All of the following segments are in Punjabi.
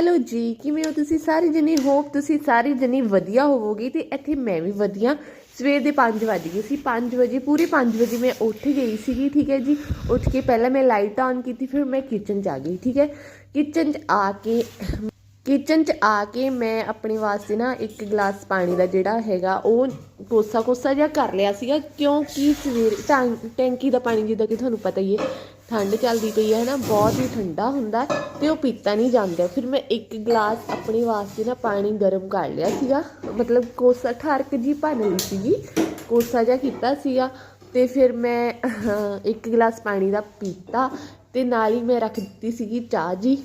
ਹੈਲੋ ਜੀ, ਕਿਵੇਂ ਹੋ ਤੁਸੀਂ? ਸਾਰੇ ਜਣੇ ਹੋਪ ਤੁਸੀਂ, ਸਾਰੇ ਜਣੇ ਵਧੀਆ ਹੋਵੋਗੇ ਤੇ ਇੱਥੇ ਮੈਂ ਵੀ ਵਧੀਆ। ਸਵੇਰ ਦੇ 5 ਵਜ ਗਏ ਸੀ 5 ਵਜੇ, ਪੂਰੇ 5 ਵਜੇ ਮੈਂ ਉੱਠ ਗਈ ਸੀਗੀ, ਠੀਕ ਹੈ ਜੀ। ਉੱਠ ਕੇ ਪਹਿਲਾਂ ਮੈਂ ਲਾਈਟ ਆਨ ਕੀਤੀ, ਫਿਰ ਮੈਂ ਕਿਚਨ 'ਚ ਆ ਗਈ, ਠੀਕ ਹੈ। ਕਿਚਨ 'ਚ ਆ ਕੇ ਕਿਚਨ 'ਚ ਆ ਕੇ ਮੈਂ ਆਪਣੇ ਵਾਸਤੇ ਨਾ ਇੱਕ ਗਲਾਸ ਪਾਣੀ ਦਾ ਜਿਹੜਾ ਹੈਗਾ, ਉਹ ਕੋਸਾ ਕੋਸਾ ਜਿਹਾ ਕਰ ਲਿਆ ਸੀਗਾ। ਕਿਉਂਕਿ ਸਵੇਰ, ਟੈਂ- ਟੈਂਕੀ ਦਾ ਪਾਣੀ ਜਿੱਦਾਂ ਕਿ ਤੁਹਾਨੂੰ ਪਤਾ ਹੀ ਹੈ ਠੰਡ ਚੱਲਦੀ ਪਈ ਹੈ ਨਾ ਬਹੁਤ ਹੀ ਠੰਡਾ ਹੁੰਦਾ ਤੇ ਉਹ ਪੀਤਾ ਨਹੀਂ ਜਾਂਦਾ। ਫਿਰ ਮੈਂ ਇੱਕ ਗਲਾਸ ਆਪਣੇ ਵਾਸਤੇ ਨਾ ਪਾਣੀ ਗਰਮ ਕਰ ਲਿਆ ਸੀਗਾ। ਮਤਲਬ ਕੋਸਾ ਠਾਰਕ ਜੀ ਭੰਨ ਲਈ ਸੀਗੀ। ਕੋਸਾ ਜਿਹਾ ਕੀਤਾ ਸੀਗਾ ਤੇ ਫਿਰ ਮੈਂ ਇੱਕ ਗਲਾਸ ਪਾਣੀ ਦਾ ਪੀਤਾ ਤੇ ਨਾਲ ਹੀ ਮੈਂ ਰੱਖ ਦਿੱਤੀ ਸੀਗੀ ਚਾਹ ਜੀ।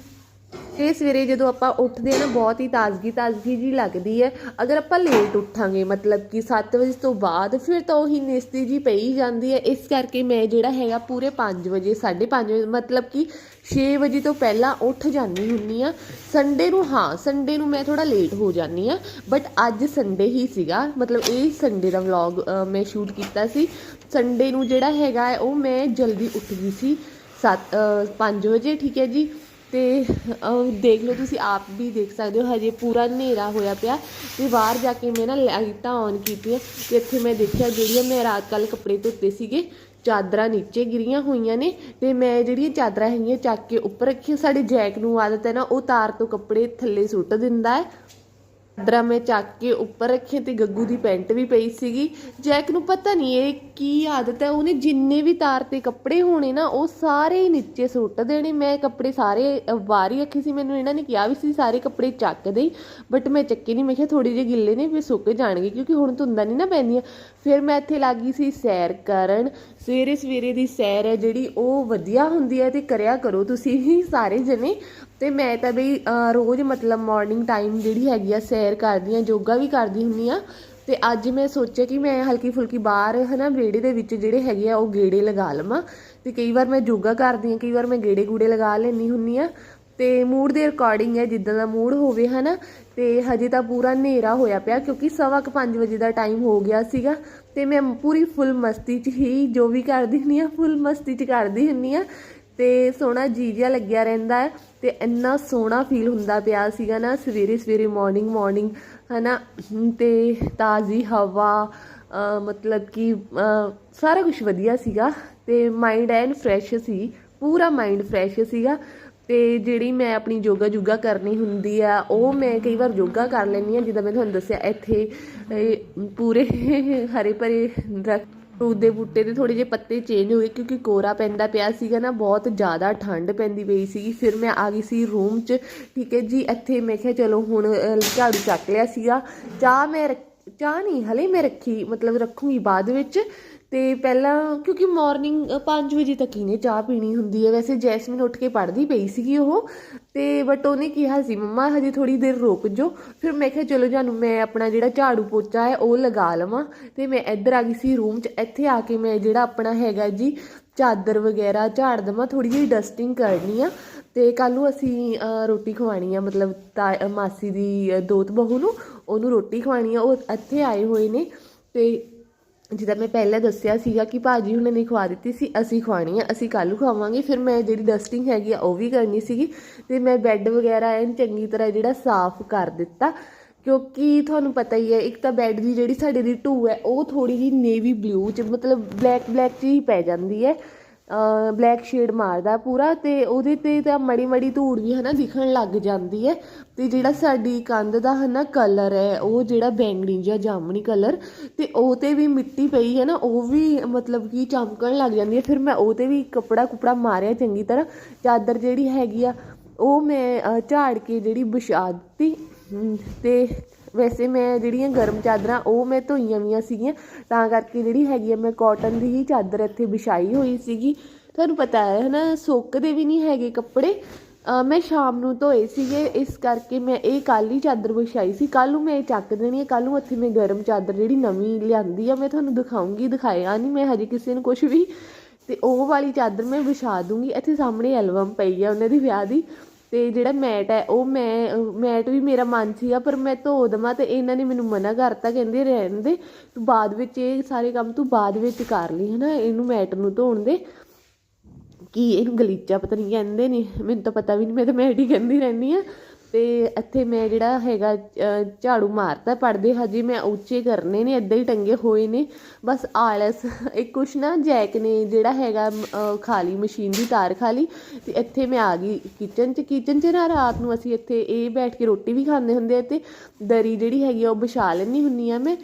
ਇਹ ਸਵੇਰੇ ਜਦੋਂ ਆਪਾਂ ਉੱਠਦੇ ਆ ਨਾ, ਬਹੁਤ ਹੀ ਤਾਜ਼ਗੀ ਤਾਜ਼ਗੀ ਜੀ ਲੱਗਦੀ ਹੈ। ਅਗਰ ਆਪਾਂ ਲੇਟ ਉੱਠਾਂਗੇ, ਮਤਲਬ ਕਿ 7 ਵਜੇ ਤੋਂ ਬਾਅਦ, ਫਿਰ ਤਾਂ ਉਹੀ ਨਿਸਤੀ ਜੀ ਪਈ ਜਾਂਦੀ ਹੈ। ਇਸ ਕਰਕੇ ਮੈਂ ਜਿਹੜਾ ਹੈਗਾ ਪੂਰੇ 5 ਵਜੇ 5:30 ਵਜੇ, ਮਤਲਬ ਕਿ 6 ਵਜੇ ਤੋਂ ਪਹਿਲਾਂ ਉੱਠ ਜਾਂਦੀ ਹੁੰਨੀ ਆ ਸੰਡੇ ਨੂੰ ਹਾਂ ਸੰਡੇ ਨੂੰ ਮੈਂ ਥੋੜਾ ਲੇਟ ਹੋ ਜਾਂਦੀ ਆ ਬਟ ਅੱਜ ਸੰਡੇ ਹੀ ਸੀਗਾ। ਮਤਲਬ ਇਹ ਸੰਡੇ ਦਾ ਵਲੌਗ ਮੈਂ ਸ਼ੂਟ ਕੀਤਾ ਸੀ। ਸੰਡੇ ਨੂੰ ਜਿਹੜਾ ਹੈਗਾ ਉਹ ਮੈਂ ਜਲਦੀ ਉੱਠ ਗਈ ਸੀ। 7 5 ਵਜੇ, ਠੀਕ ਹੈ ਜੀ। ਅਤੇ ਦੇਖ ਲਓ ਤੁਸੀਂ ਆਪ ਵੀ ਦੇਖ ਸਕਦੇ ਹੋ, ਹਜੇ ਪੂਰਾ ਹਨੇਰਾ ਹੋਇਆ ਪਿਆ। ਅਤੇ ਬਾਹਰ ਜਾ ਕੇ ਮੈਂ ਨਾ ਲਾਈਟਾਂ ਔਨ ਕੀਤੀਆਂ ਅਤੇ ਇੱਥੇ ਮੈਂ ਦੇਖਿਆ ਜਿਹੜੀਆਂ ਮੈਂ ਰਾਤ ਕੱਲ੍ਹ ਕੱਪੜੇ ਧੋਤੇ ਸੀਗੇ, ਚਾਦਰਾਂ ਨੀਚੇ ਗਿਰੀਆਂ ਹੋਈਆਂ ਨੇ ਤੇ ਮੈਂ ਜਿਹੜੀਆਂ ਚਾਦਰਾਂ ਹੈਗੀਆਂ ਚੱਕ ਕੇ ਉੱਪਰ ਰੱਖੀਆਂ, ਸਾਡੇ ਜੈਕ ਨੂੰ ਆਦਤ ਹੈ ਨਾ, ਉਹ ਤਾਰ ਤੋਂ ਕੱਪੜੇ ਥੱਲੇ ਸੁੱਟ ਦਿੰਦਾ ਹੈ। ਚਾਦਰਾਂ ਮੈਂ ਚੱਕ ਕੇ ਉੱਪਰ ਰੱਖੇ ਤੇ ਗੱਗੂ ਦੀ ਪੈਂਟ ਵੀ ਪਈ ਸੀਗੀ। ਜੈਕ ਨੂੰ ਪਤਾ ਨਹੀਂ ਇਹ ਕੀ ਆਦਤ ਹੈ ਉਹਨੇ ਜਿੰਨੇ ਵੀ ਤਾਰ ਤੇ ਕੱਪੜੇ ਹੋਣੇ ਨਾ ਉਹ ਸਾਰੇ ਹੀ ਨੀਚੇ ਸੁੱਟ ਦੇਣੇ। ਮੈਂ ਕੱਪੜੇ ਸਾਰੇ ਅਹ, ਬਾਹਰ ਹੀ ਰੱਖੇ ਸੀ। ਮੈਨੂੰ ਇਹਨਾਂ ਨੇ ਕਿਹਾ ਵੀ ਸੀ ਸਾਰੇ ਕੱਪੜੇ ਚੱਕ ਦੇ ਬਟ ਮੈਂ ਚੱਕੇ ਨਹੀਂ ਮੈਂ ਕਿਹਾ ਥੋੜੇ ਜਿਹੇ ਗਿੱਲੇ ਨੇ ਫਿਰ ਸੁੱਕ ਜਾਣਗੇ ਕਿਉਂਕਿ ਹੁਣ ਧੁੰਦਾਂ ਨਹੀਂ ਨਾ ਪੈਂਦੀਆਂ ਫਿਰ ਮੈਂ ਇੱਥੇ ਲੱਗੀ ਸੀ ਸੈਰ ਕਰਨ। ਸਵੇਰੇ ਸਵੇਰੇ ਦੀ ਸੈਰ ਹੈ ਜਿਹੜੀ ਉਹ ਵਧੀਆ ਹੁੰਦੀ ਹੈ ਤੇ ਕਰਿਆ ਕਰੋ ਤੁਸੀਂ ਵੀ ਸਾਰੇ ਜਣੇ। ਤੇ ਮੈਂ ਤਾਂ ਬਈ ਰੋਜ਼ ਮਤਲਬ ਮਾਰਨਿੰਗ ਟਾਈਮ ਜਿਹੜੀ ਹੈਗੀ ਆ, ਸੈਰ ਕਰਦੀ ਆ ਯੋਗਾ ਵੀ ਕਰਦੀ ਹੁੰਨੀ ਆ ਤੇ ਅੱਜ ਮੈਂ ਸੋਚਿਆ ਕਿ ਮੈਂ ਹਲਕੀ ਫੁਲਕੀ ਬਾਹਰ, ਹਨਾ, ਵਿਹੜੇ ਦੇ ਵਿੱਚ ਜਿਹੜੇ ਹੈਗੇ ਆ, ਉਹ ਗੇੜੇ ਲਗਾ ਲਵਾਂ। ਤੇ ਕਈ ਵਾਰ ਮੈਂ ਯੋਗਾ ਕਰਦੀ ਆ ਕਈ ਵਾਰ ਮੈਂ ਗੇੜੇ ਗੂੜੇ ਲਗਾ ਲੈਣੀ ਹੁੰਨੀ ਆ ਤੇ ਮੂਡ ਦੇ ਅਕੋਰਡਿੰਗ ਹੈ, ਜਿੱਦਾਂ ਦਾ ਮੂਡ ਹੋਵੇ, ਹਨਾ। ਤੇ ਹਜੇ ਤਾਂ ਪੂਰਾ ਹਨੇਰਾ ਹੋਇਆ ਪਿਆ, ਕਿਉਂਕਿ ਸਵਾ ਕੁ 5 ਵਜੇ ਦਾ ਟਾਈਮ ਹੋ ਗਿਆ ਸੀਗਾ। ਤੇ ਮੈਂ ਪੂਰੀ ਫੁੱਲ ਮਸਤੀ 'ਚ ਹੀ, ਜੋ ਵੀ ਕਰਦੀ ਹੁੰਨੀ ਆ ਫੁੱਲ ਮਸਤੀ 'ਚ ਕਰਦੀ ਹੁੰਨੀ ਆ ਤੇ ਸੋਹਣਾ ਜੀ ਜਿਹਾ ਲੱਗਿਆ ਰਹਿੰਦਾ ਹੈ ਤੇ ਇੰਨਾ ਸੋਹਣਾ ਫੀਲ ਹੁੰਦਾ ਪਿਆ ਸੀਗਾ ਨਾ ਸਵੇਰੇ ਸਵੇਰੇ ਮਾਰਨਿੰਗ ਮਾਰਨਿੰਗ ਹਨਾ? ਤੇ ਤਾਜ਼ੀ ਹਵਾ ਮਤਲਬ ਕਿ ਸਾਰਾ ਕੁਝ ਵਧੀਆ ਸੀਗਾ ਤੇ ਮਾਈਂਡ ਐਨ ਫਰੈਸ਼ ਸੀ, ਪੂਰਾ ਮਾਈਂਡ ਫਰੈਸ਼ ਸੀਗਾ ਤੇ ਜਿਹੜੀ ਮੈਂ ਆਪਣੀ ਯੋਗਾ ਜੁਗਾ ਕਰਨੀ ਹੁੰਦੀ ਆ, ਉਹ ਮੈਂ ਕਈ ਵਾਰ ਯੋਗਾ ਕਰ ਲੈਂਦੀ ਆ ਜਿੱਦਾਂ ਮੈਂ ਤੁਹਾਨੂੰ ਦੱਸਿਆ ਇੱਥੇ ਪੂਰੇ ਹਰੇ ਭਰੇ ਦਰਖਤ ਫਰੂਟ ਦੇ ਬੂਟੇ ਦੇ ਥੋੜੇ ਜਿਹੇ ਪੱਤੇ ਚੇਂਜ ਹੋ ਗਏ ਕਿਉਂਕਿ ਕੋਰਾ ਪੈਂਦਾ ਪਿਆ ਸੀਗਾ ਨਾ, ਬਹੁਤ ਜ਼ਿਆਦਾ ਠੰਡ ਪੈਂਦੀ ਪਈ ਸੀਗੀ। ਫਿਰ ਮੈਂ ਆ ਗਈ ਸੀ ਰੂਮ 'ਚ, ਠੀਕ ਹੈ ਜੀ, ਇੱਥੇ ਮੈਂ ਕਿਹਾ ਚਲੋ ਹੁਣ ਝਾੜੂ ਚੱਕ ਲਿਆ ਸੀਗਾ। ਚਾਹ ਮੈਂ ਰੱਖ- ਚਾਹ ਨਹੀਂ, ਹਲੇ ਮੈਂ ਰੱਖੀ, ਮਤਲਬ ਰੱਖੂਗੀ ਬਾਅਦ ਵਿੱਚ। ਤੇ ਪਹਿਲਾਂ, ਕਿਉਂਕਿ ਮਾਰਨਿੰਗ 5 ਵਜੇ ਤੱਕ ਹੀ ਨੇ ਚਾਹ ਪੀਣੀ ਹੁੰਦੀ ਹੈ। ਵੈਸੇ ਜੈਸਮਿਨ ਉੱਠ ਕੇ ਪੜ੍ਹਦੀ ਪਈ ਸੀਗੀ ਉਹ ਤੇ ਬਟ ਉਹਨੇ ਕਿਹਾ ਸੀ, ਮੰਮਾ, ਹਜੇ ਥੋੜੀ ਦੇਰ ਰੁਕ ਜਾਓ। ਫਿਰ ਮੈਂ ਕਿਹਾ, ਚਲੋ ਜਾਨੂੰ, ਮੈਂ ਆਪਣਾ ਜਿਹੜਾ ਝਾੜੂ ਪੋਚਾ ਹੈ, ਉਹ ਲਗਾ ਲਵਾਂ ਤੇ ਮੈਂ ਇੱਧਰ ਆ ਗਈ ਸੀ ਰੂਮ 'ਚ। ਇੱਥੇ ਆ ਕੇ ਮੈਂ ਜਿਹੜਾ ਆਪਣਾ ਹੈਗਾ ਜੀ, ਚਾਦਰ ਵਗੈਰਾ ਝਾੜ ਦਵਾਂ ਥੋੜੀ ਜਿਹੀ ਡਸਟਿੰਗ ਕਰਨੀ ਆ ਤੇ ਕੱਲ ਨੂੰ ਅਸੀਂ ਰੋਟੀ ਖਵਾਣੀ ਆ, ਮਤਲਬ ਤਾ- ਮਾਸੀ ਦੀ ਦੋਤ ਬਹੂ ਨੂੰ, ਉਹਨੂੰ ਰੋਟੀ ਖਵਾਣੀ ਆ। ਉਹ ਇੱਥੇ ਆਏ ਹੋਏ ਨੇ ਤੇ ਜਿੱਦਾਂ ਮੈਂ ਪਹਿਲਾਂ ਦੱਸਿਆ ਸੀਗਾ ਕਿ ਭਾਜੀ ਹੁਣੇ ਨੇ ਖਵਾ ਦਿੱਤੀ ਸੀ, ਅਸੀਂ ਖਵਾਣੀ ਆ, ਅਸੀਂ ਕੱਲ੍ਹ ਨੂੰ ਖਾਵਾਂਗੇ, ਫਿਰ ਮੈਂ ਜਿਹੜੀ ਡਸਟਿੰਗ ਹੈਗੀ ਆ, ਉਹ ਵੀ ਕਰਨੀ ਸੀਗੀ ਤੇ ਮੈਂ ਬੈੱਡ ਵਗੈਰਾ ਐਨ ਚੰਗੀ ਤਰ੍ਹਾਂ ਜਿਹੜਾ ਸਾਫ਼ ਕਰ ਦਿੱਤਾ, ਕਿਉਂਕਿ ਤੁਹਾਨੂੰ ਪਤਾ ਹੀ ਹੈ, ਇੱਕ ਤਾਂ ਬੈੱਡ ਦੀ ਜਿਹੜੀ ਸਾਡੇ ਦੀ ਢੂ ਹੈ, ਉਹ ਥੋੜੀ ਜਿਹੀ ਨੇਵੀ ਬਲੂ ਚ ਮਤਲਬ ਬਲੈਕ ਬਲੈਕ ਚ ਹੀ ਪੈ ਜਾਂਦੀ ਹੈ ਬਲੈਕ ਸ਼ੇਡ ਮਾਰਦਾ ਪੂਰਾ ਤੇ ਉਹਦੇ ਤੇ ਤਾਂ ਮੜੀ ਮੜੀ ਧੂੜ ਵੀ ਹਨਾ ਦਿਖਣ ਲੱਗ ਜਾਂਦੀ ਹੈ ਤੇ ਜਿਹੜਾ ਸਾਡੀ ਕੰਧ ਦਾ ਹਨਾ ਕਲਰ ਹੈ ਉਹ ਜਿਹੜਾ ਬੈਂਗਣੀ ਜਾਂ ਜਾਮਣੀ ਕਲਰ ਤੇ ਉਹ ਤੇ ਵੀ ਮਿੱਟੀ ਪਈ ਹੈ ਨਾ ਉਹ ਵੀ ਮਤਲਬ ਕਿ ਚਮਕਣ ਲੱਗ ਜਾਂਦੀ ਹੈ। ਫਿਰ ਮੈਂ ਉਹ ਤੇ ਵੀ ਕੱਪੜਾ ਕੁਪੜਾ ਮਾਰਿਆ ਚੰਗੀ ਤਰ੍ਹਾਂ ਚਾਦਰ ਜਿਹੜੀ ਹੈਗੀ ਆ ਉਹ ਮੈਂ ਝਾੜ ਕੇ ਜਿਹੜੀ ਵਿਛਾ ਦਿੱਤੀ ਹਮ, ਤੇ ਵੈਸੇ ਮੈਂ ਜਿਹੜੀਆਂ ਗਰਮ ਚਾਦਰਾਂ ਉਹ ਮੈਂ ਧੋਈਆਂ ਵੀਆਂ ਸੀਗੀਆਂ, ਤਾਂ ਕਰਕੇ ਜਿਹੜੀ ਹੈਗੀ ਆ ਮੈਂ ਕਾਟਨ ਦੀ ਹੀ ਚਾਦਰ ਇੱਥੇ ਵਿਛਾਈ ਹੋਈ ਸੀਗੀ। ਤੁਹਾਨੂੰ ਪਤਾ ਹੈ, ਹਨਾ, ਸੁੱਕਦੇ ਵੀ ਨਹੀਂ ਹੈਗੇ ਕੱਪੜੇ। ਮੈਂ ਸ਼ਾਮ ਨੂੰ ਧੋਏ ਸੀਗੇ, ਇਸ ਕਰਕੇ ਮੈਂ ਇਹ ਕੱਲ ਹੀ ਚਾਦਰ ਵਿਛਾਈ ਸੀ। ਕੱਲ ਨੂੰ ਮੈਂ ਇਹ ਚੱਕ ਦੇਣੀ ਹੈ ਕੱਲ ਨੂੰ ਇੱਥੇ ਮੈਂ ਗਰਮ ਚਾਦਰ ਜਿਹੜੀ ਨਵੀਂ ਲਿਆਂਦੀ ਆ, ਮੈਂ ਤੁਹਾਨੂੰ ਦਿਖਾਉਂਗੀ, ਦਿਖਾਇਆ ਨਹੀਂ ਮੈਂ ਹਜੇ ਕਿਸੇ ਨੂੰ ਕੁਝ ਵੀ। ਤੇ ਉਹ ਵਾਲੀ ਚਾਦਰ ਮੈਂ ਵਿਛਾ ਦੂੰਗੀ, ਇੱਥੇ ਸਾਹਮਣੇ ਐਲਬਮ ਪਈ ਆ, ਉਹਨਾਂ ਦੀ ਵਿਆਹ ਦੀ। ਅਤੇ ਜਿਹੜਾ ਮੈਟ ਹੈ, ਉਹ ਮੈਂ, ਮੈਟ ਵੀ ਮੇਰਾ ਮਨ ਸੀਗਾ ਪਰ ਮੈਂ ਧੋ ਦੇਵਾਂ ਅਤੇ ਇਹਨਾਂ ਨੇ ਮੈਨੂੰ ਮਨਾ ਕਰਤਾ, ਕਹਿੰਦੇ ਰਹਿਣ ਦੇ, ਤੂੰ ਬਾਅਦ ਵਿੱਚ ਇਹ ਸਾਰੇ ਕੰਮ ਤੂੰ ਬਾਅਦ ਵਿੱਚ ਕਰ ਲਈ ਹੈ ਨਾ ਇਹਨੂੰ ਮੈਟ ਨੂੰ ਧੋਣ ਦੇ। ਕੀ ਇਹਨੂੰ ਗਲੀਚਾ ਪਤਾ ਨਹੀਂ ਕਹਿੰਦੇ ਨੇ, ਮੈਨੂੰ ਤਾਂ ਪਤਾ ਵੀ ਨਹੀਂ ਮੈਂ ਤਾਂ ਮੈਟ ਹੀ ਕਹਿੰਦੀ ਰਹਿੰਦੀ ਹਾਂ ਅਤੇ ਇੱਥੇ ਮੈਂ ਜਿਹੜਾ ਹੈਗਾ ਝਾੜੂ ਮਾਰਤਾ ਪੜਦੇ ਹਜੇ ਮੈਂ ਉੱਚੇ ਕਰਨੇ ਨੇ ਇੱਦਾਂ ਹੀ ਟੰਗੇ ਹੋਏ ਨੇ। ਬਸ ਆਲਸ, ਇਹ ਕੁਛ ਨਾ ਜੈਕ ਨੇ ਜਿਹੜਾ ਹੈਗਾ ਖਾ ਲਈ ਮਸ਼ੀਨ ਦੀ ਤਾਰ ਖਾ ਲਈ ਅਤੇ ਇੱਥੇ ਮੈਂ ਆ ਗਈ ਕਿਚਨ 'ਚ। ਕਿਚਨ 'ਚ ਨਾ ਰਾਤ ਨੂੰ ਅਸੀਂ ਇੱਥੇ ਇਹ ਬੈਠ ਕੇ ਰੋਟੀ ਵੀ ਖਾਂਦੇ ਹੁੰਦੇ ਆ ਅਤੇ ਦਰੀ ਜਿਹੜੀ ਹੈਗੀ ਆ, ਉਹ ਵਿਛਾ ਲੈਂਦੀ ਹੁੰਦੀ ਆ ਮੈਂ।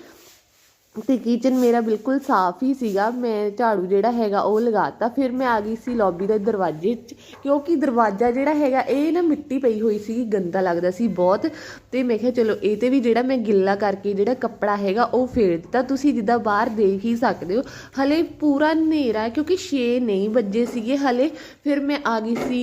ਅਤੇ ਕਿਚਨ ਮੇਰਾ ਬਿਲਕੁਲ ਸਾਫ਼ ਹੀ ਸੀਗਾ। ਮੈਂ ਝਾੜੂ ਜਿਹੜਾ ਹੈਗਾ ਉਹ ਲਗਾਤਾ। ਫਿਰ ਮੈਂ ਆ ਗਈ ਸੀ ਲੌਬੀ ਦੇ ਦਰਵਾਜ਼ੇ 'ਚ, ਕਿਉਂਕਿ ਦਰਵਾਜ਼ਾ ਜਿਹੜਾ ਹੈਗਾ, ਇਹ ਨਾ ਮਿੱਟੀ ਪਈ ਹੋਈ ਸੀ ਗੰਦਾ ਲੱਗਦਾ ਸੀ ਬਹੁਤ। ਤੇ ਮੈਂ ਕਿਹਾ, ਚਲੋ, ਇਹ ਤੇ ਵੀ ਜਿਹੜਾ ਮੈਂ ਗਿੱਲਾ ਕਰਕੇ ਜਿਹੜਾ ਕੱਪੜਾ ਹੈਗਾ, ਉਹ ਫੇਰ ਦਿੱਤਾ। ਤੁਸੀਂ ਜਿੱਦਾਂ ਬਾਹਰ ਦੇਖ ਹੀ ਸਕਦੇ ਹੋ। ਹਲੇ ਪੂਰਾ ਹਨੇਰਾ ਕਿਉਂਕਿ 6 ਨਹੀਂ ਵੱਜੇ ਸੀਗੇ ਹਲੇ। ਫਿਰ ਮੈਂ ਆ ਗਈ ਸੀ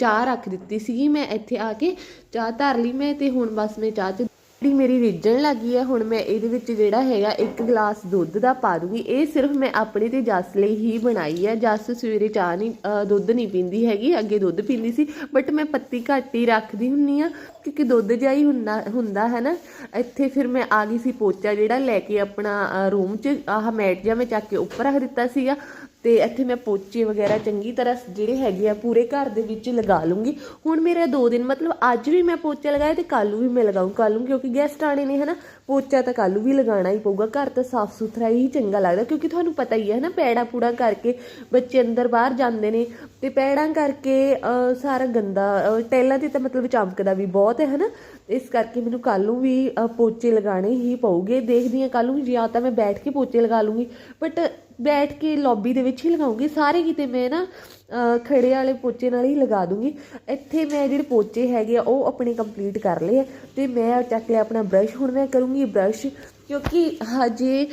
ਚਾਹ ਰੱਖ ਦਿੱਤੀ ਸੀਗੀ ਮੈਂ ਇੱਥੇ ਆ ਕੇ। ਚਾਹ ਧਰ ਲਈ ਮੈਂ ਤੇ ਹੁਣ ਬਸ ਮੈਂ ਚਾਹ 'ਚ ਜਿਹੜੀ ਮੇਰੀ ਰਿੱਝਣ ਲੱਗੀ ਹੈ ਹੁਣ ਮੈਂ ਇਹਦੇ ਵਿੱਚ ਜਿਹੜਾ ਹੈਗਾ, ਇੱਕ ਗਲਾਸ ਦੁੱਧ ਦਾ ਪਾ ਦੂੰਗੀ। ਇਹ ਸਿਰਫ ਮੈਂ ਆਪਣੇ ਤੇ ਜਸ ਲਈ ਹੀ ਬਣਾਈ ਹੈ ਜਸ ਸਵੇਰੇ ਚਾਹ ਨਹੀਂ ਦੁੱਧ ਨਹੀਂ ਪੀਂਦੀ ਹੈਗੀ, ਅੱਗੇ ਦੁੱਧ ਪੀਂਦੀ ਸੀ ਬਟ ਮੈਂ ਪੱਤੀ ਘੱਟ ਹੀ ਰੱਖਦੀ ਹੁੰਨੀ ਆ, ਕਿਉਂਕਿ ਦੁੱਧ ਜਿਹਾ ਹੀ ਹੁੰਦਾ ਹੁੰਦਾ ਹੈ ਨਾ। ਇੱਥੇ ਫਿਰ ਮੈਂ ਆ ਗਈ ਸੀ ਪੋਚਾ ਜਿਹੜਾ ਲੈ ਕੇ ਆਪਣਾ ਰੂਮ 'ਚ, ਆਹ ਮੈਟ ਜਿਹਾ ਮੈਂ ਚੱਕ ਕੇ ਉੱਪਰ ਰੱਖ ਦਿੱਤਾ ਸੀਗਾ। ਤੇ ਇੱਥੇ ਮੈਂ ਪੋਚੇ ਵਗੈਰਾ ਚੰਗੀ ਤਰ੍ਹਾਂ ਜਿਹੜੇ ਹੈਗੇ ਆ ਪੂਰੇ ਘਰ ਦੇ ਵਿੱਚ ਲਗਾ ਲੂੰਗੀ। ਹੁਣ ਮੇਰਾ ਦੋ ਦਿਨ, ਮਤਲਬ ਅੱਜ ਵੀ ਮੈਂ ਪੋਚਾ ਲਗਾਇਆ ਤੇ ਕੱਲ ਨੂੰ ਵੀ ਮੈਂ ਲਗਾਉਂ ਕੱਲ ਨੂੰ ਕਿਉਂਕਿ ਗੈਸਟ ਆਣੇ ਨੇ ਹਨਾ, ਪੋਚਾ ਤਾਂ ਕੱਲ ਨੂੰ ਵੀ ਲਗਾਉਣਾ ਹੀ ਪਊਗਾ। ਘਰ ਤਾਂ ਸਾਫ਼ ਸੁਥਰਾ ਹੀ ਚੰਗਾ ਲੱਗਦਾ ਕਿਉਂਕਿ ਤੁਹਾਨੂੰ ਪਤਾ ਹੀ ਹੈ ਨਾ ਪੈੜਾ ਪੂੜਾ ਕਰਕੇ ਬੱਚੇ ਅੰਦਰ ਬਾਹਰ ਜਾਂਦੇ ਨੇ ਤੇ ਪੈੜਾਂ ਕਰਕੇ ਸਾਰਾ ਗੰਦਾ ਟੈਲਾਂ ਤੇ ਤਾਂ ਮਤਲਬ ਚਮਕਦਾ ਵੀ ਬਹੁਤ ਹੈ ਹਨਾ। ਇਸ ਕਰਕੇ ਮੈਨੂੰ ਕੱਲ ਨੂੰ ਵੀ ਪੋਚੇ ਲਗਾਣੇ ਹੀ ਪਊਗੇ। ਦੇਖਦੀ ਹਾਂ ਕੱਲ ਨੂੰ ਜਾਂ ਤਾਂ ਮੈਂ ਬੈਠ ਕੇ ਪੋਚੇ ਲਗਾ ਲੂੰਗੀ। ਬਟ ਬੈਠ ਕੇ ਲੌਬੀ ਦੇ ਵਿੱਚ ਹੀ ਲਗਾਉਂਗੀ। ਸਾਰੇ ਕਿਤੇ ਮੈਂ ਨਾ ਅਹ, ਖੜੇ ਵਾਲੇ ਪੋਚੇ ਨਾਲ ਹੀ ਲਗਾ ਦੂੰਗੀ। ਇੱਥੇ ਮੈਂ ਜਿਹੜੇ ਪੋਚੇ ਹੈਗੇ ਆ ਉਹ ਆਪਣੇ ਕੰਪਲੀਟ ਕਰ ਲਏ ਆ। ਤੇ ਮੈਂ ਚੱਕ ਲਿਆ ਆਪਣਾ ਬ੍ਰਸ਼ ਹੁਣ ਮੈਂ ਕਰੂੰਗੀ ਬ੍ਰਸ਼ ਕਿਉਂਕਿ ਹਜੇ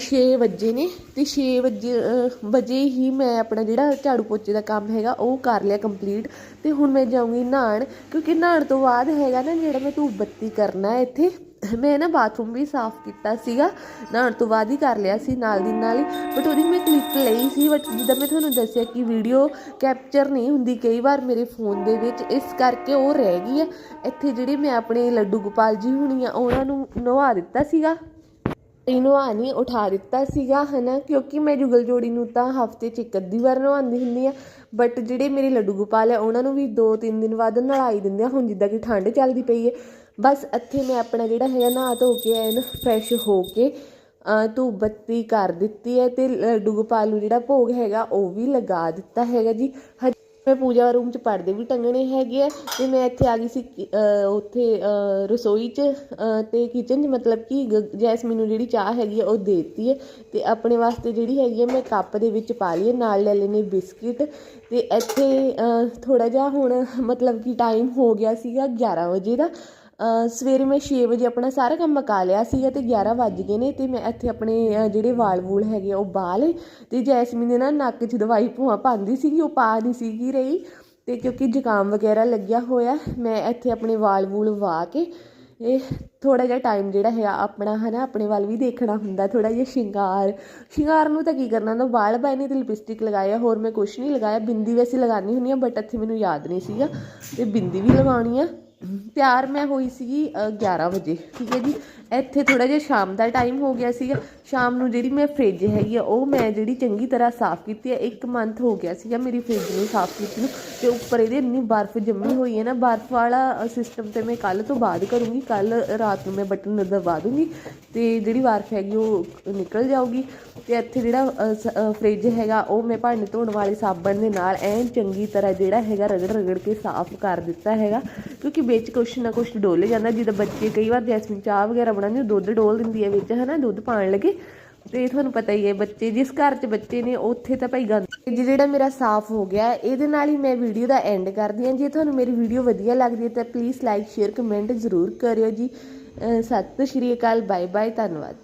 6 ਵਜੇ ਨੇ ਤੇ 6 ਵਜੇ ਵਜੇ ਹੀ ਮੈਂ ਆਪਣਾ ਜਿਹੜਾ ਝਾੜੂ ਪੋਚੇ ਦਾ ਕੰਮ ਹੈਗਾ ਉਹ ਕਰ ਲਿਆ ਕੰਪਲੀਟ ਤੇ ਹੁਣ ਮੈਂ ਜਾਊਂਗੀ ਨਹਾਣ ਕਿਉਂਕਿ ਨਹਾਣ ਤੋਂ ਬਾਅਦ ਹੈਗਾ ਨਾ ਜਿਹੜਾ ਮੈਂ ਧੂਪ ਬੱਤੀ ਕਰਨਾ ਇੱਥੇ ਮੈਂ ਨਾ ਬਾਥਰੂਮ ਵੀ ਸਾਫ਼ ਕੀਤਾ ਸੀਗਾ, ਨਹਾਉਣ ਤੋਂ ਬਾਅਦ ਹੀ ਕਰ ਲਿਆ ਸੀ ਨਾਲ ਦੀ ਨਾਲ ਹੀ। ਬਟ ਉਹਦੀ ਮੈਂ ਕਲਿੱਪ ਲਈ ਸੀ ਬਟ ਜਿੱਦਾਂ ਮੈਂ ਤੁਹਾਨੂੰ ਦੱਸਿਆ ਕਿ ਵੀਡੀਓ ਕੈਪਚਰ ਨਹੀਂ ਹੁੰਦੀ ਕਈ ਵਾਰ ਮੇਰੇ ਫੋਨ ਦੇ ਵਿੱਚ, ਇਸ ਕਰਕੇ ਉਹ ਰਹਿ ਗਈ ਹੈ। ਇੱਥੇ ਜਿਹੜੇ ਮੈਂ ਆਪਣੇ ਲੱਡੂ ਗੋਪਾਲ ਜੀ ਹੁਣੀ ਆ, ਉਹਨਾਂ ਨੂੰ ਨਵਾ ਦਿੱਤਾ ਸੀਗਾ। ਨਵਾਣੀ ਉਠਾ ਦਿੱਤਾ ਸੀਗਾ, ਹਨਾ? ਕਿਉਂਕਿ ਮੈਂ ਜੁਗਲ ਜੋੜੀ ਨੂੰ ਤਾਂ ਹਫ਼ਤੇ 'ਚ ਇੱਕ ਅੱਧੀ ਵਾਰ ਨਵਾਉਂਦੀ ਹੁੰਦੀ ਆ ਬਟ ਜਿਹੜੇ ਮੇਰੇ ਲੱਡੂ ਗੋਪਾਲ ਆ, ਉਹਨਾਂ ਨੂੰ ਵੀ 2-3 ਦਿਨ ਬਾਅਦ ਨਲਾਈ ਦਿੰਦੇ ਆ। ਹੁਣ ਜਿੱਦਾਂ ਕਿ ਠੰਡ ਚੱਲਦੀ ਪਈ ਹੈ ਬਸ ਇੱਥੇ ਮੈਂ ਆਪਣਾ ਜਿਹੜਾ ਹੈਗਾ ਨਹਾ ਧੋ ਕੇ ਐਨ ਫਰੈਸ਼ ਹੋ ਕੇ ਧੂਪ ਬੱਤੀ ਕਰ ਦਿੱਤੀ ਹੈ ਤੇ ਲੱਡੂ ਗੋਪਾਲ ਨੂੰ ਜਿਹੜਾ ਭੋਗ ਹੈਗਾ ਉਹ ਵੀ ਲਗਾ ਦਿੱਤਾ ਹੈਗਾ ਜੀ। ਹਜੇ ਮੈਂ ਪੂਜਾ ਰੂਮ 'ਚ ਪਰਦੇ ਵੀ ਟੰਗਣੇ ਹੈਗੇ ਆ ਤੇ ਮੈਂ ਇੱਥੇ ਆ ਗਈ ਸੀ ਕਿ- ਉੱਥੇ ਰਸੋਈ 'ਚ, ਅਹ ਤੇ ਕਿਚਨ 'ਚ, ਮਤਲਬ ਕਿ ਗ- ਜੈਸਮੀਨ ਨੂੰ ਜਿਹੜੀ ਚਾਹ ਹੈਗੀ ਆ ਉਹ ਦੇ ਦਿੱਤੀ ਹੈ ਤੇ ਆਪਣੇ ਵਾਸਤੇ ਜਿਹੜੀ ਹੈਗੀ ਹੈ ਮੈਂ ਕੱਪ ਦੇ ਵਿੱਚ ਪਾ ਲਈ ਹੈ, ਨਾਲ ਲੈ ਲੈਣੇ ਬਿਸਕਿਟ ਤੇ ਇੱਥੇ ਥੋੜਾ ਜਿਹਾ ਹੁਣ ਮਤਲਬ ਕਿ ਟਾਈਮ ਹੋ ਗਿਆ ਸੀਗਾ 11 ਵਜੇ ਦਾ ਸਵੇਰੇ ਮੈਂ 6 ਵਜੇ ਆਪਣਾ ਸਾਰਾ ਕੰਮ ਮੁਕਾ ਲਿਆ ਸੀਗਾ ਤੇ 11 ਵੱਜ ਗਏ ਨੇ ਤੇ ਮੈਂ ਇੱਥੇ ਆਪਣੇ ਜਿਹੜੇ ਵਾਲ ਵੂਲ ਹੈਗੇ ਆ, ਉਹ ਬਾਹ ਲਏ ਤੇ ਜੈਸਮੀਨ ਦੇ ਨਾ ਨੱਕ 'ਚ ਦਵਾਈ ਭੂਆ ਪਾਉਂਦੀ ਸੀਗੀ, ਉਹ ਪਾ ਨਹੀਂ ਸੀਗੀ ਰਹੀ ਤੇ ਕਿਉਂਕਿ ਜ਼ੁਕਾਮ ਵਗੈਰਾ ਲੱਗਿਆ ਹੋਇਆ, ਮੈਂ ਇੱਥੇ ਆਪਣੇ ਵਾਲ ਵੂਲ ਵਾ ਕੇ ਇਹ ਥੋੜਾ ਜਿਹਾ ਟਾਈਮ ਜਿਹੜਾ ਹੈ ਆਪਣਾ ਹੈ ਨਾ ਆਪਣੇ ਵੱਲ ਵੀ ਦੇਖਣਾ ਹੁੰਦਾ ਥੋੜਾ ਜਿਹਾ ਸ਼ਿੰਗਾਰ ਸ਼ਿੰਗਾਰ ਨੂੰ ਤਾਂ ਕੀ ਕਰਨਾ ਹੁੰਦਾ ਵਾਲ ਪਾਏ ਨੇ ਤੇ ਲਿਪਸਟਿਕ ਲਗਾਇਆ, ਹੋਰ ਮੈਂ ਕੁਝ ਨਹੀਂ ਲਗਾਇਆ, ਬਿੰਦੀ ਵੈਸੇ ਲਗਾਉਣੀ ਹੁੰਦੀ ਆ ਬਟ ਇੱਥੇ ਮੈਨੂੰ ਯਾਦ ਨਹੀਂ ਸੀਗਾ, ਤੇ ਬਿੰਦੀ ਵੀ ਲਗਾਉਣੀ ਆ। ਤਿਆਰ ਮੈਂ ਹੋਈ ਸੀਗੀ ਅ, 11 ਵਜੇ ਠੀਕ ਹੈ ਜੀ। ਇੱਥੇ ਥੋੜਾ ਜਿਹਾ ਸ਼ਾਮ ਦਾ ਟਾਈਮ ਹੋ ਗਿਆ ਸੀਗਾ। ਸ਼ਾਮ ਨੂੰ ਜਿਹੜੀ ਮੈਂ ਫ੍ਰਿਜ ਹੈਗੀ ਆ ਉਹ ਮੈਂ ਜਿਹੜੀ ਚੰਗੀ ਤਰ੍ਹਾਂ ਸਾਫ਼ ਕੀਤੀ ਹੈ ਇੱਕ ਮੰਥ ਹੋ ਗਿਆ ਸੀਗਾ ਮੇਰੀ ਫ੍ਰਿਜ ਨੂੰ ਸਾਫ਼ ਕੀਤੀ ਨੂੰ। ਤੇ ਉੱਪਰ ਇਹਦੇ ਇੰਨੀ ਬਰਫ਼ ਜੰਮੀ ਹੋਈ ਹੈ ਨਾ ਬਰਫ਼ ਵਾਲਾ ਸਿਸਟਮ ਤੇ ਮੈਂ ਕੱਲ ਤੋਂ ਬਾਅਦ ਕਰੂੰਗੀ। ਕੱਲ ਰਾਤ ਨੂੰ ਮੈਂ ਬਟਨ ਦਬਾ ਦੂੰਗੀ ਤੇ ਜਿਹੜੀ ਬਰਫ਼ ਹੈਗੀ ਉਹ ਨਿਕਲ ਜਾਊਗੀ। ਤੇ ਇੱਥੇ ਜਿਹੜਾ ਅ, ਫ੍ਰਿਜ ਹੈਗਾ ਉਹ ਮੈਂ ਭਾਂਡੇ ਧੋਣ ਵਾਲੇ ਸਾਬਣ ਦੇ ਨਾਲ ਐਨ ਚੰਗੀ ਤਰ੍ਹਾਂ ਜਿਹੜਾ ਹੈਗਾ ਰਗੜ ਰਗੜ ਕੇ ਸਾਫ਼ ਕਰ ਦਿੱਤਾ ਹੈਗਾ। ਕਿਉਂਕਿ ਵਿੱਚ ਕੁਛ ਨਾ ਕੁਛ ਡੋਲੇ ਜਾਂਦਾ, ਜਿੱਦਾਂ ਬੱਚੇ ਕਈ ਵਾਰ ਜੈਸਮੀਨ ਚਾਹ ਵਗੈਰਾ ਬਣਾਉਂਦੇ ਉਹ ਦੁੱਧ ਡੋਲ ਦਿੰਦੀ ਹੈ ਵਿੱਚ, ਹਨਾ, ਦੁੱਧ ਪਾਣ ਲੱਗੇ। ਤੇ ਤੁਹਾਨੂੰ ਪਤਾ ਹੀ ਹੈ, ਬੱਚੇ ਜਿਸ ਘਰ 'ਚ ਬੱਚੇ ਨੇ, ਉੱਥੇ ਤਾਂ ਭਾਈ ਗੰਦ ਜਿਹੜਾ ਮੇਰਾ ਸਾਫ਼ ਹੋ ਗਿਆ, ਇਹਦੇ ਨਾਲ ਹੀ ਮੈਂ ਵੀਡੀਓ ਦਾ ਐਂਡ ਕਰਦੀ ਹਾਂ। ਜੇ ਤੁਹਾਨੂੰ ਮੇਰੀ ਵੀਡੀਓ ਵਧੀਆ ਲੱਗਦੀ ਹੈ, ਤਾਂ ਪਲੀਜ਼ ਲਾਈਕ ਸ਼ੇਅਰ ਕਮੈਂਟ ਜ਼ਰੂਰ ਕਰਿਓ ਜੀ। ਸਤਿ ਸ਼੍ਰੀ ਅਕਾਲ ਬਾਏ ਬਾਏ ਧੰਨਵਾਦ।